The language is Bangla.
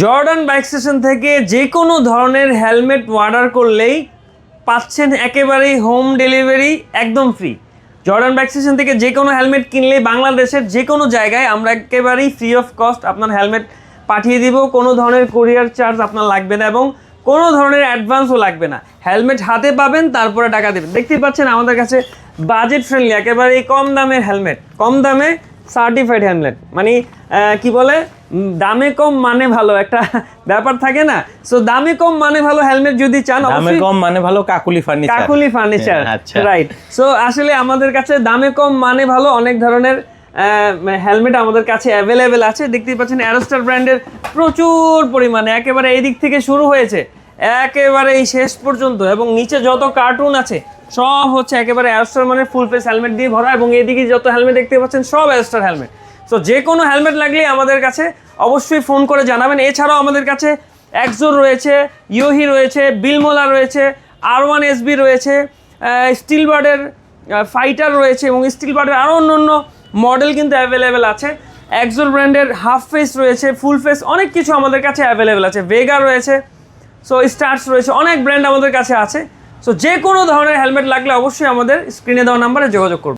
জর্ডান বাইক স্টেশন থেকে যে কোনো ধরনের হেলমেট অর্ডার করলেই পাচ্ছেন একেবারেই হোম ডেলিভারি, একদম ফ্রি। জর্ডান বাইক স্টেশন থেকে যে কোনো হেলমেট কিনলেই বাংলাদেশের যে কোনো জায়গায় আমরা একেবারেই ফ্রি অফ কস্ট আপনার হেলমেট পাঠিয়ে দিব। কোনো ধরনের কোরিয়ার চার্জ আপনার লাগবে না এবং কোনো ধরনের অ্যাডভান্সও লাগবে না। হেলমেট হাতে পাবেন, তারপরে টাকা দেবেন। দেখতেই পাচ্ছেন আমাদের কাছে বাজেট ফ্রেন্ডলি একেবারেই কম দামের হেলমেট। কম দামে সার্টিফাইড হেলমেট মানে কি বলে? দামে কম মানে ভালো। একটা ব্যাপার থাকে না? সো দামে কম মানে ভালো হেলমেট যদি চান দামে কম মানে ভালো Kakuli furniture Kakuli furniture right so আসলে আমাদের কাছে দামে কম মানে ভালো অনেক ধরনের হেলমেট আমাদের কাছে অ্যাভেলেবেল আছে। দেখতেই পাচ্ছেন অ্যারোস্টার ব্র্যান্ডের প্রচুর পরিমাণে। একেবারে এই দিক থেকে শুরু হয়েছে। একেবারে এই শেষ পর্যন্ত। এবং নিচে যত কার্টুন আছে সব হচ্ছে একেবারে অ্যারোস্টার মানে ফুল ফেস হেলমেট দিয়ে ভরা এবং এদিকে যত হেলমেট দেখতে পাচ্ছেন সব অ্যারোস্টার হেলমেট সো যে কোনো হেলমেট লাগলেই আমাদের কাছে অবশ্যই ফোন করে জানাবেন। এছাড়াও আমাদের কাছে এক্সোর রয়েছে ইয়োহি রয়েছে বিলমোলা রয়েছে আর ওয়ান এসবি রয়েছে স্টিল বার্ডের ফাইটার রয়েছে এবং স্টিল বার্ডের আরও অন্য অন্য মডেল কিন্তু অ্যাভেলেবেল আছে। একজোর ব্র্যান্ডের হাফ ফেস রয়েছে ফুল ফেস অনেক কিছু আমাদের কাছে অ্যাভেলেবেল আছে। ভেগা রয়েছে সো স্টার্স রয়েছে, অনেক ব্র্যান্ড আমাদের কাছে আছে। সো যে কোনো ধরনের হেলমেট লাগলে অবশ্যই আমাদের স্ক্রিনে দেওয়া নাম্বারে যোগাযোগ করুন।